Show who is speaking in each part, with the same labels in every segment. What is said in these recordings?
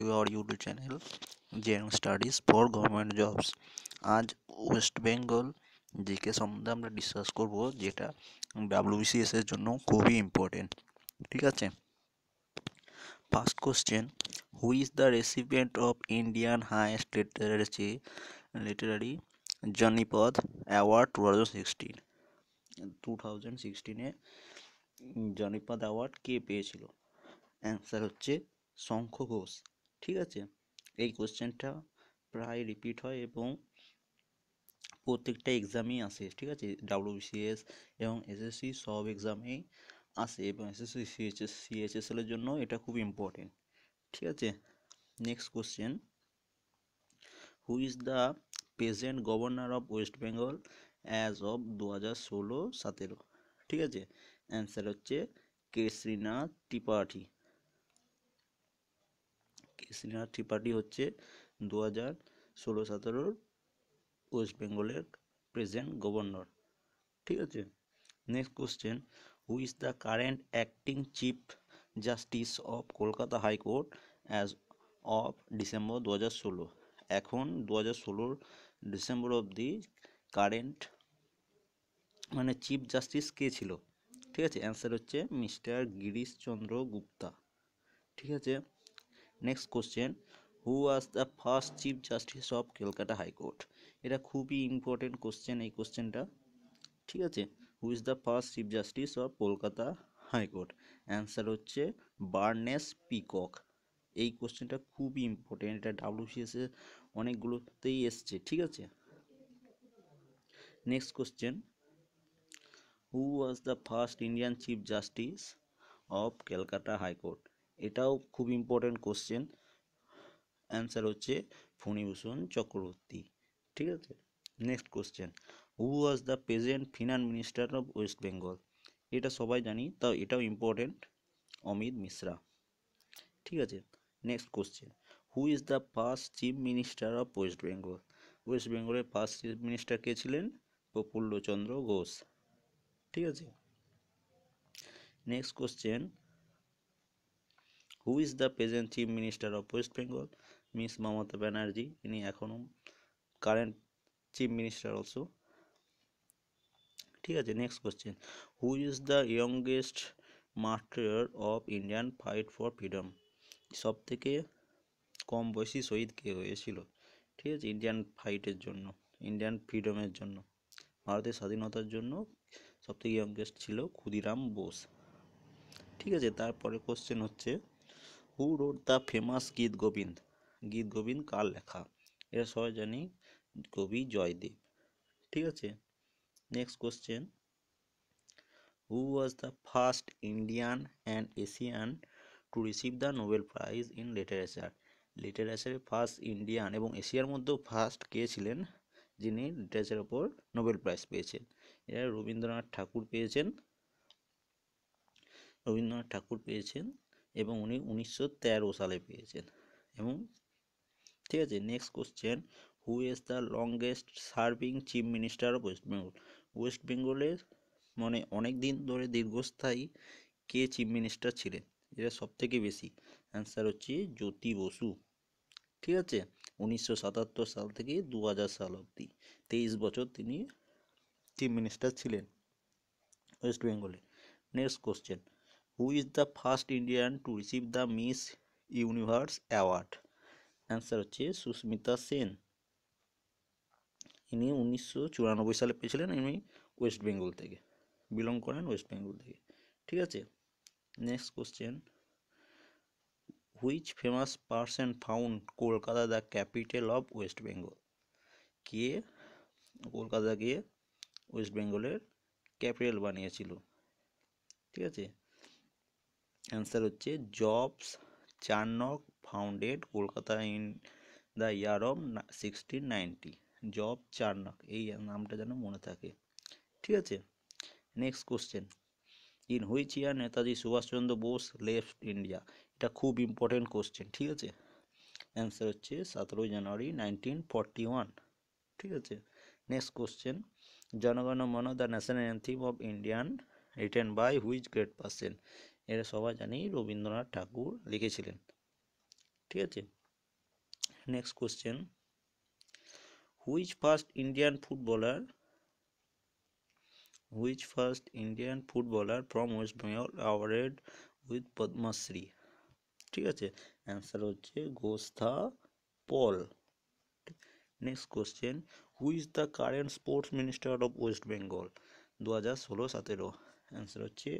Speaker 1: your YouTube channel JM studies for government jobs আজ West Bengal GK সম্বন্ধে আমরা discuss করব, যেটা ডাব্লিউবিসিএস এর জন্য খুবই ইম্পর্টেন্ট ঠিক আছে? First question who is the recipient of Indian highest literature literary Jnanpith award two thousand sixteen two thousand সিক্সটিনে Jnanpith award কে পেয়েছিল? অ্যান্সার হচ্ছে শঙ্খ ঘোষ। ঠিক আছে? এই কোশ্চেনটা প্রায় রিপিট হয় এবং প্রত্যেকটা এক্সামেই আসে, ঠিক আছে? ডাব্লিউবিসিএস এবং এসএসসি সব এক্সামেই আসে এবং এসএসসি সিএইচএস সিএইচএসএল এর জন্য এটা খুব ইম্পর্টেন্ট ঠিক আছে? Next question who is the present governor of West Bengal as of দু হাজার ষোলো, সতেরো? ঠিক আছে? অ্যান্সার হচ্ছে কে শ্রীনাথ ত্রিপাঠী। শ্রীনাথ ত্রিপাঠী হচ্ছে দু হাজার ষোলো সতেরোর ওয়েস্ট বেঙ্গলের প্রেজেন্ট গভর্নর। ঠিক আছে? Next question who is the current acting chief justice of Kolkata high court as of December দু হাজার ষোলো? এখন দু হাজার ষোলোর ডিসেম্বর অবধি কারেন্ট মানে চিফ জাস্টিস কে ছিল? ঠিক আছে? অ্যান্সার হচ্ছে মিস্টার গিরিশ চন্দ্র গুপ্তা। ঠিক আছে? Next question who was the first chief justice of Kolkata high court এটা খুবই ইম্পর্টেন্ট কোশ্চেন এই কোশ্চেনটা ঠিক আছে? Who is the first chief justice of Kolkata high court answer হচ্ছে বার্নেস পিকক এই কোশ্চেনটা খুবই ইম্পর্টেন্ট এটা ডাব্লিউসিএস অনেকগুলোতেই এসছে, ঠিক আছে? Next question who was the first Indian chief justice of Calcutta high court এটাও খুব ইম্পর্টেন্ট কোশ্চেন অ্যান্সার হচ্ছে ফণিভূষণ চক্রবর্তী। ঠিক আছে? Next question who was the present finance minister of West Bengal এটা সবাই জানি, তাও এটাও ইম্পর্টেন্ট অমিত মিশ্রা। ঠিক আছে? Next question who is the first chief minister of West Bengal West বেঙ্গলের ফার্স্ট চিফ মিনিস্টার কে ছিলেন? প্রফুল্লচন্দ্র ঘোষ। ঠিক আছে? Next question who is the present chief minister of West Bengal Miss Mamata Banerjee ইনি এখনও কারেন্ট চিফ মিনিস্টার অলসো ঠিক আছে next question who is the youngest martyr of Indian fight for freedom সব থেকে কম বয়সী শহীদ কে হয়েছিল? ঠিক আছে ইন্ডিয়ান ফাইটের জন্য ইন্ডিয়ান ফ্রিডমের জন্য, ভারতের স্বাধীনতার জন্য সব থেকে ইয়ংগেস্ট ছিল ক্ষুদিরাম বোস। ঠিক আছে, তারপরে কোশ্চেন হচ্ছে who wrote the famous Gita Govinda. গীত গোবিন্দ কার লেখা? এটা সবাই জানি কবি জয়দেব। ঠিক আছে? Next question who was the first Indian and Asian to receive the Nobel prize in literature লিটারেচারে first Indian এবং এশিয়ার মধ্যেও ফার্স্ট কে ছিলেন? যিনি লিটারেচারের ওপর নোবেল প্রাইজ পেয়েছেন। এরা রবীন্দ্রনাথ ঠাকুর পেয়েছেন। রবীন্দ্রনাথ ঠাকুর পেয়েছেন। এবং উনি উনিশশো তেরো সালে পেয়েছেন। এবং ঠিক আছে next question who is the longest serving chief minister of West Bengal West বেঙ্গলের মানে অনেক দিন ধরে দীর্ঘস্থায়ী কে চিফ মিনিস্টার ছিলেন? এটা সব থেকে বেশি। অ্যান্সার হচ্ছে জ্যোতি বসু। ঠিক আছে, উনিশশো সাতাত্তর সাল থেকে দু হাজার সাল অবধি তেইশ বছর তিনি চিফ মিনিস্টার ছিলেন ওয়েস্ট বেঙ্গলে next question who is the first Indian to receive the Miss Universe award answer হচ্ছে সুস্মিতা সেন। ইনি উনিশশো চুরানব্বই সালে পেয়েছিলেন ইনি ওয়েস্ট বেঙ্গল থেকে। বিলং করেন ওয়েস্ট বেঙ্গল থেকে। ঠিক আছে? Next question which famous person found Kolkata the capital of West Bengal কে? কলকাতাকে ওয়েস্ট বেঙ্গলের ক্যাপিটাল বানিয়েছিল। ঠিক আছে? অ্যান্সার হচ্ছে Jobs Charnock founded Kolkata in the year of sixteen ninety Job Charnock এই নামটা যেন মনে থাকে। ঠিক আছে? Next question in which year Netaji Subhashchandra Bose left India এটা খুব ইম্পর্টেন্ট কোশ্চেন ঠিক আছে? অ্যান্সার হচ্ছে সতেরোই জানুয়ারি নাইনটিন ফর্টি ওয়ান ঠিক আছে? Next question Jana Gana Mana the national anthem of Indian written by which great person এটা সবাই জানি রবীন্দ্রনাথ ঠাকুর লিখেছিলেন। ঠিক আছে? Next question which first Indian footballer which first Indian footballer from West Bengal awarded with Padma Shri ঠিক আছে? Answer হচ্ছে Gostha Paul. Next question who is the current sports minister of West Bengal দু হাজার ষোলো সতেরো। Answer হচ্ছে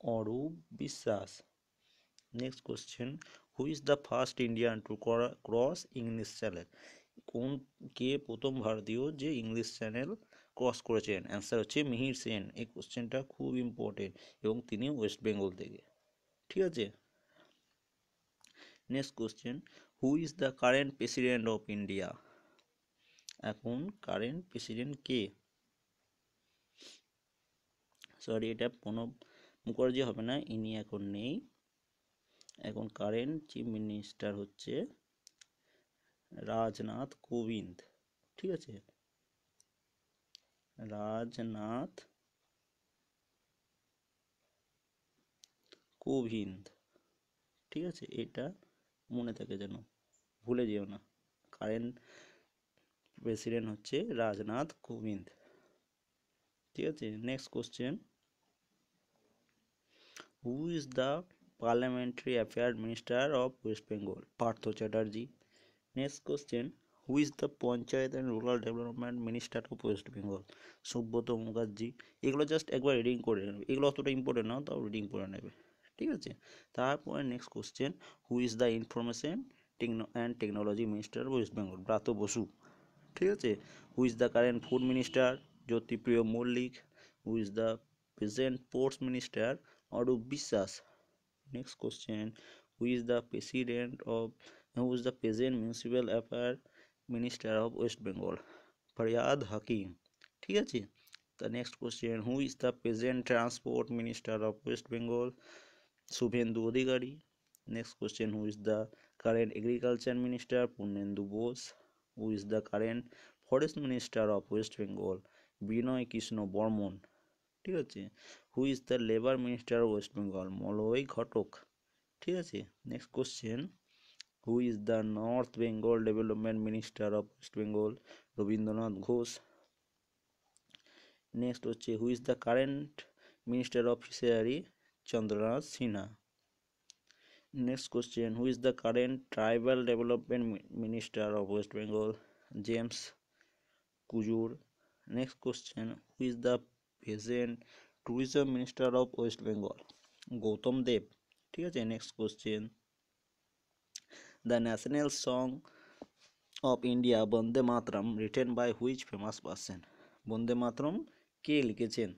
Speaker 1: Arup Biswas. Next question who is the first Indian to cross English channel কোন, কে প্রথম ভারতীয় যে ইংলিশ চ্যানেল ক্রস করেছেন? অ্যান্সার হচ্ছে মিহির সেন। এই কোশ্চেনটা খুব ইম্পর্টেন্ট এবং তিনি ওয়েস্ট বেঙ্গল থেকে। ঠিক আছে? Next question who is the current president of India এখন কারেন্ট প্রেসিডেন্ট কে? সরি এটা প্রণব মুখার্জি হবে না, ইনি এখন নেই। এখন কারেন্ট চিফ মিনিস্টার হচ্ছে রাজনাথ কোবিন্দ, ঠিক আছে? রাজনাথ কোবিন্দ, ঠিক আছে? এটা মনে থাকে যেন, ভুলে যেও না। কারেন্ট প্রেসিডেন্ট হচ্ছে রাজনাথ কোবিন্দ, ঠিক আছে? Next question who is the parliamentary affair minister of West Bengal Partha Chatterjee next question who is the panchayat and rural development minister of West Bengal Subrata Mukherjee এগুলো জাস্ট একবার reading করে নেবে। এগুলো অতটা important না, তাও reading করে নেবে। ঠিক আছে? তারপরে next question who is the information techno and technology minister West Bengal Bratya Basu. ঠিক আছে? Who is the current food minister Jyotipriya Mallick. Who is the present sports minister Arup Biswas next question who is the president of who is the present municipal affair minister of West Bengal Firhad Hakim ঠিক আছে the next question who is the present transport minister of West Bengal Suvendu Adhikari next question who is the current agriculture minister Purnendu Bose who is the current forest minister of West Bengal Binay Krishna Barman ঠিক আছে? Who is the labour minister of West Bengal Malay Ghatak. ঠিক আছে? Next question who is the North Bengal development minister of West Bengal Rabindranath Ghosh. Next হচ্ছে who is the current minister of fishery Chandranath Sinha. Next question who is the current tribal development minister of West Bengal James Kujur next question who is the present tourism minister of West Bengal Gautam Deb ঠিক আছে next question the national song of India Bande Mataram written by which famous person Bande Mataram কে লিখেছেন?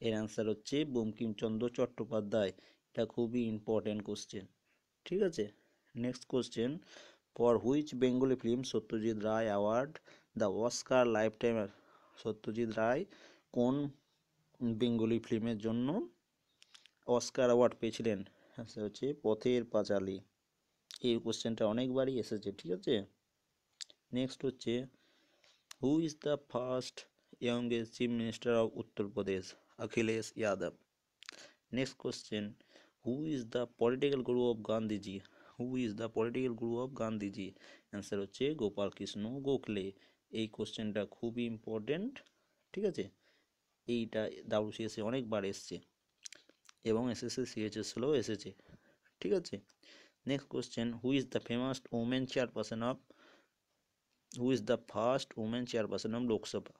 Speaker 1: এর answer হচ্ছে বঙ্কিমচন্দ্র চট্টোপাধ্যায়। এটা খুবই important question ঠিক আছে next question for which Bengali film Satyajit Ray award the Oscar lifetime Satyajit Ray কোন Bengali ফিল্মের জন্য অস্কার অ্যাওয়ার্ড পেয়েছিলেন আচ্ছা হচ্ছে পথের পাঁচালী। এই কোশ্চেনটা অনেকবারই এসেছে, ঠিক আছে? নেক্সট হচ্ছে who is the first youngest chief minister of Uttar Pradesh Akhilesh Yadav next question who is the political guru of Gandhiji who is the political guru of Gandhiji answer হচ্ছে গোপাল কৃষ্ণ গোখলে। এই কোশ্চেনটা খুবই ইম্পর্টেন্ট ঠিক আছে? এইটা ডাব্লিউসিএসে অনেকবার এসছে এবং এসএসসি সিএইচএসএলও এসেছে, ঠিক আছে? Next question who is the famous women chairperson of who is the first women chairperson of Lok Sabha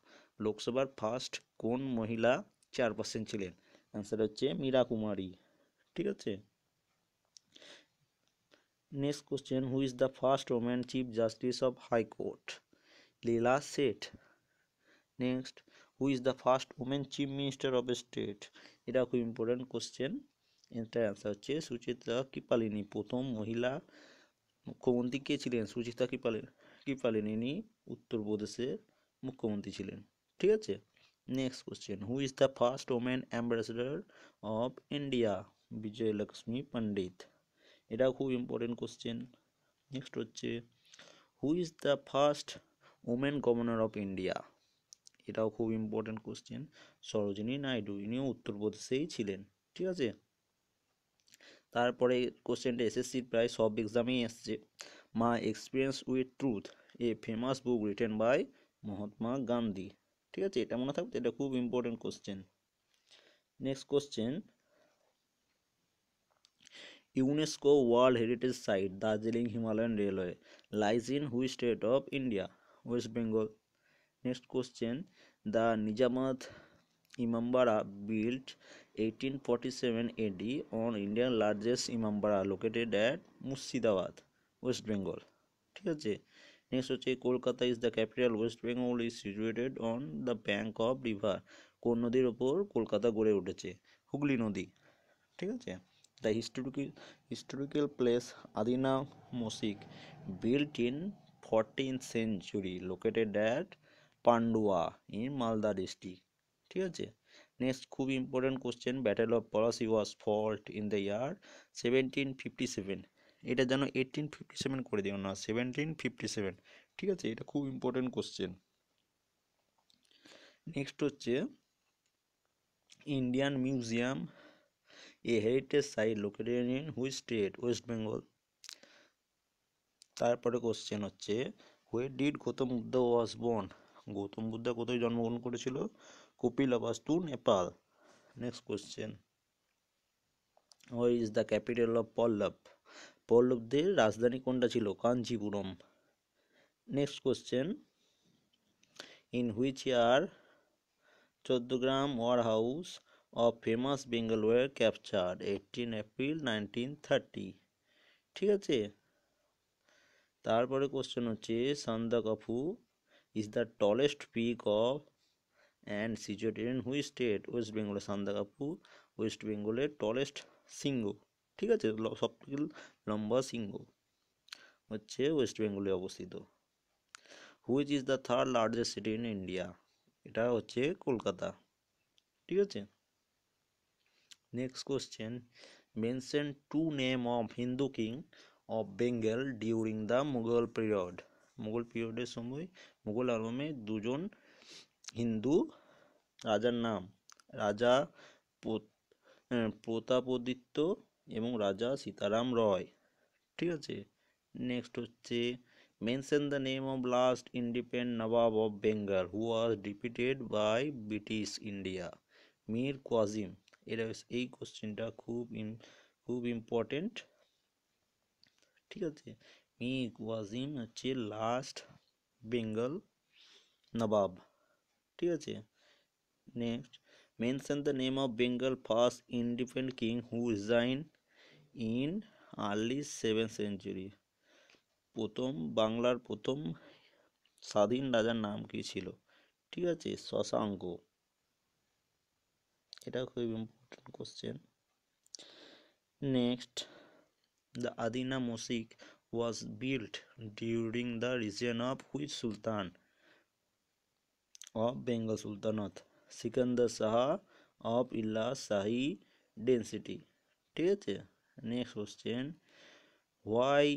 Speaker 1: লোকসভার ফার্স্ট কোন মহিলা চেয়ারপারসন ছিলেন? অ্যান্সার হচ্ছে মীরা কুমারী, ঠিক আছে? Next question who is the first women chief justice of high court Leila Seth next who is the first women chief minister of state এটা খুব important question এটার অ্যান্সার হচ্ছে সুচিত্রা কৃপালিনী। প্রথম মহিলা মুখ্যমন্ত্রী কে ছিলেন? সুচিত্রা কৃপালিনী কৃপালিনী উত্তরপ্রদেশের মুখ্যমন্ত্রী ছিলেন। ঠিক আছে? Next question who is the first women ambassador of India Vijayalakshmi Pandit এটাও খুব ইম্পর্টেন্ট কোশ্চেন নেক্সট হচ্ছে who is the first women governor of India এটাও খুব ইম্পর্টেন্ট কোশ্চেন সরোজিনী নাইডু, ইনিও উত্তরপ্রদেশেই ছিলেন, ঠিক আছে? তারপরে কোশ্চেনটা এসএসসির প্রায় সব এক্সামেই এসছে my experience with truth a famous book written by Mahatma Gandhi, ঠিক আছে? এটা মনে থাকবে? এটা খুব important question next question UNESCO world heritage site Darjeeling Himalayan railway lies in which state of India West Bengal next question the Nizamat Imambara built 1847 AD on Indian largest Imambara located at Murshidabad West Bengal ঠিক আছে? Next হচ্ছে, Kolkata is the capital West Bengal is situated on the bank of river কোন নদীর ওপর কলকাতা গড়ে উঠেছে? হুগলি নদী। ঠিক আছে? The historical historical place Adina Masjid built in fourteen century located at Pandua in Malda district ঠিক আছে? নেক্সট খুব important question battle of Plassey was fought in the year seventeen fifty seven এটা যেন এইটিন ফিফটি সেভেন করে দিও না seventeen fifty seven ঠিক আছে? এটা খুব ইম্পর্টেন্ট কোশ্চেন নেক্সট হচ্ছে Indian museum a heritage site located in which state West Bengal তারপরে কোশ্চেন হচ্ছে where did Gautam Buddha was born Gautam Buddha কোথায় জন্মগ্রহণ করেছিল? Kapilavastu Nepal. Next question where is the capital of Pallava পল্লবদের রাজধানী কোনটা ছিল? Kanchipuram. Next question in which year Chittagong war house of famous Bengal war captured eighteen April nineteen thirty ঠিক আছে? তারপরে question হচ্ছে, Sandakphu is the tallest peak of and situated in which state West বেঙ্গলের Sandakphu West বেঙ্গলের tallest সিংহ। ঠিক আছে? সব থেকে লম্বা সিংহ হচ্ছে ওয়েস্ট বেঙ্গলে অবস্থিত। Which is the third largest city in India এটা হচ্ছে কলকাতা। ঠিক আছে? Next question mention to name of Hindu king of Bengal during the Mughal period Mughal পিরিয়ডের সময় মুঘল আলমে দুজন হিন্দু রাজার নাম, রাজা প্রতাপদিত্য এবং রাজা সীতারাম রয়। ঠিক আছে? নেক্সট হচ্ছে mention the name of last independent nawab of Bengal who was defeated by British India Mir Qasim. এটা এই কোশ্চেনটা খুব খুব ইম্পর্টেন্ট ঠিক আছে? মীর ওয়াজিম হচ্ছে লাস্ট বেঙ্গল নবাব ঠিক আছে? Next mention the name of Bengal first independent king who resign in early seven century প্রথম বাংলার প্রথম স্বাধীন রাজার নাম কি ছিল? ঠিক আছে, শশাঙ্ক। এটা খুব important question next the Adina mosque was built during the region of which sultan of Bengal Sultanate. Sikandar Shah of Ilyas Shahi dynasty ঠিক আছে? Next question why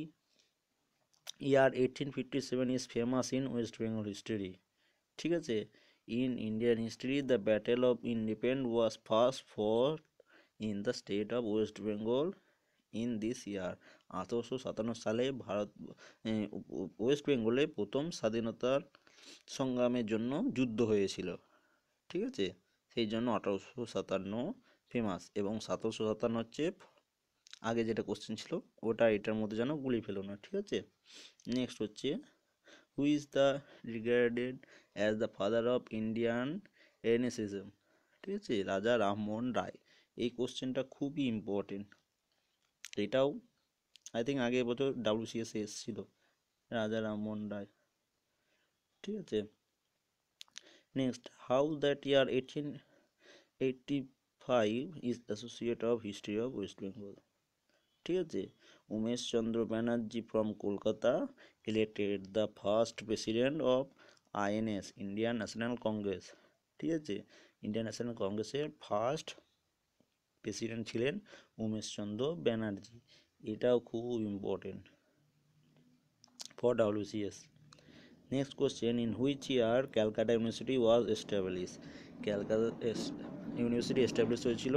Speaker 1: year eighteen fifty seven is famous in West Bengal history ঠিক আছে? In Indian history the battle of independence was first for in the state of West Bengal in this year আঠারোশো সাতান্ন সালে Bharat West বেঙ্গলে প্রথম স্বাধীনতার সংগ্রামের জন্য যুদ্ধ হয়েছিল। ঠিক আছে? সেই জন্য আঠারোশো সাতান্ন ফেমাস এবং সতেরোশো সাতান্ন হচ্ছে আগে যেটা কোশ্চেন ছিল, ওটা এটার মধ্যে যেন গুলি ফেলো না, ঠিক আছে? নেক্সট হচ্ছে who is the regarded as the father of Indian renaissance ঠিক আছে? রাজা রামমোহন রায়। এই কোশ্চেনটা খুবই ইম্পর্টেন্ট এটাও আই থিঙ্ক আগের বছর ডাব্লিউসিএসে এসেছিল। রাজা রামমোহন রায়। ঠিক আছে? Next how that year eighteen eighty five is associate of history of West Bengal ঠিক আছে? Umesh Chandra Banerjee from Kolkata elected the first president of INS Indian National Congress ঠিক আছে? ইন্ডিয়ান ন্যাশনাল কংগ্রেসের ফার্স্ট প্রেসিডেন্ট ছিলেন উমেশচন্দ্র ব্যানার্জি। এটাও খুব important for WBCS next question in which year Calcutta University was establish Calcutta University establish হয়েছিল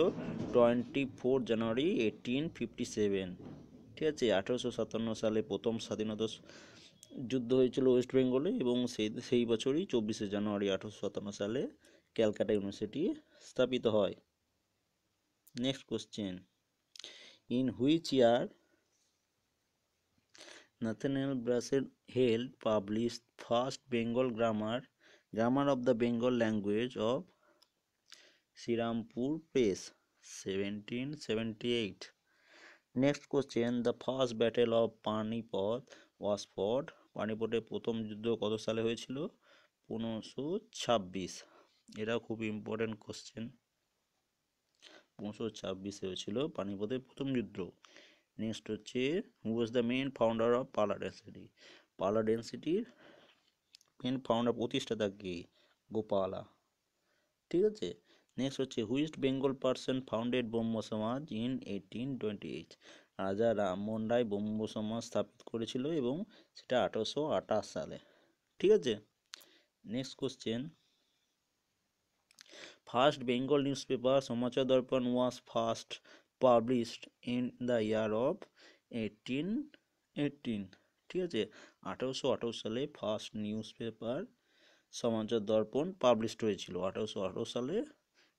Speaker 1: twenty four January eighteen fifty seven ঠিক আছে, আঠেরোশো সাতান্ন সালে প্রথম স্বাধীনতা যুদ্ধ হয়েছিল ওয়েস্ট বেঙ্গলে এবং সেই সেই বছরই চব্বিশে জানুয়ারি আঠেরোশো সাতান্ন সালে ক্যালকাটা ইউনিভার্সিটি স্থাপিত হয়। Next question in which year Nathaniel Brassel Hale published first Bengal grammar, grammar of the Bengal language of Sirampur Press, 1778. Next question, the first battle of Panipat was fought. পানিপটের প্রথম যুদ্ধ কত সালে হয়েছিল পনেরোশো ছাব্বিশ এটা খুব ইম্পর্টেন্ট কোশ্চেন পনেরোশো ছাব্বিশে হয়েছিল পানিপথের প্রথম যুদ্ধ নেক্সট হচ্ছে who was the main founder of Pala dynasty Pala ডেন্সিটির main founder প্রতিষ্ঠাতা কে? গোপালা। ঠিক আছে? নেক্সট হচ্ছে হুইস্ট Bengal person founded Brahmo Samaj in eighteen twenty eight Raja Rammohan রায় ব্রহ্ম সমাজ স্থাপিত করেছিল এবং সেটা আঠারোশো আঠাশ সালে। ঠিক আছে? Next question first Bengal newspaper Samachar Darpan was first published in the year of eighteen eighteen ঠিক আছে? আঠারোশো আঠারো সালে first news paper Samachar Darpan published হয়েছিল। আঠারোশো আঠারো সালে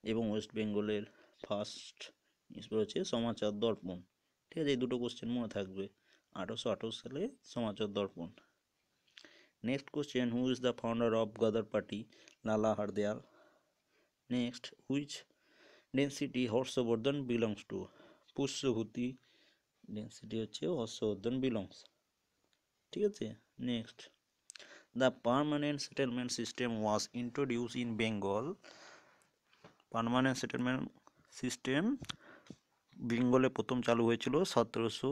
Speaker 1: এবং ওয়েস্ট বেঙ্গলের ফার্স্ট নিউজ পেপার হচ্ছে সমাচার দর্পণ। ঠিক আছে? এই দুটো কোশ্চেন মনে থাকবে। আঠারোশো আঠারো সালে Samachar Darpan. Next question who is the founder of Ghadar party Lala Hardayal. Next which dynasty Harshavardhan belongs to Pushyabhuti. Dynasty হচ্ছে হর্ষবর্ধন বিলংস ঠিক আছে? Next the permanent settlement system was introduce in Bengal permanent settlement system বেঙ্গলে প্রথম চালু হয়েছিল সতেরোশো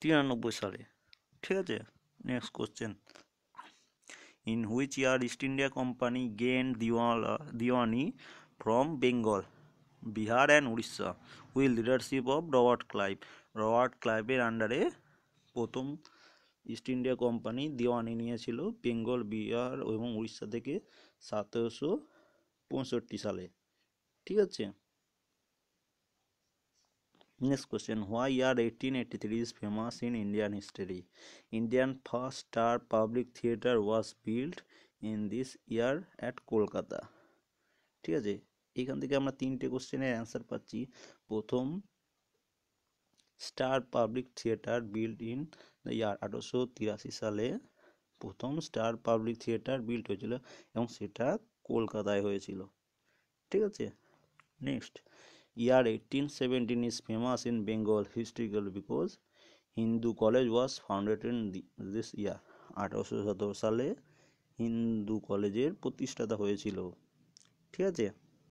Speaker 1: তিরানব্বই সালে। ঠিক আছে? Next question which year East India Company gain দিওয়ালা Diwani from Bengal Bihar and Orissa with leadership of Robert Clive Robert ক্লাইভের আন্ডারে প্রথম ইস্ট ইন্ডিয়া কোম্পানি দিওয়ানি নিয়েছিল বেঙ্গল বিহার এবং উড়িষ্যা থেকে সতেরোশো পঁয়ষট্টি সালে। ঠিক আছে? Why year eighteen eighty three is famous in Indian history Indian first star public theatre was build in this year at Kolkata ঠিক আছে? এখান থেকে আমরা তিনটে কোশ্চেনের অ্যান্সার পাচ্ছি। প্রথম star public theatre build in the year আঠারোশো তিরাশি সালে। প্রথম স্টার পাবলিক থিয়েটার বিল্ড হয়েছিল এবং সেটা কলকাতায় হয়েছিল। ঠিক আছে? Next eighteen seventeen is famous in Bengal historical because Hindu college was founded in this year আঠারোশো সতেরো সালে হিন্দু কলেজের প্রতিষ্ঠাতা হয়েছিল। ঠিক আছে?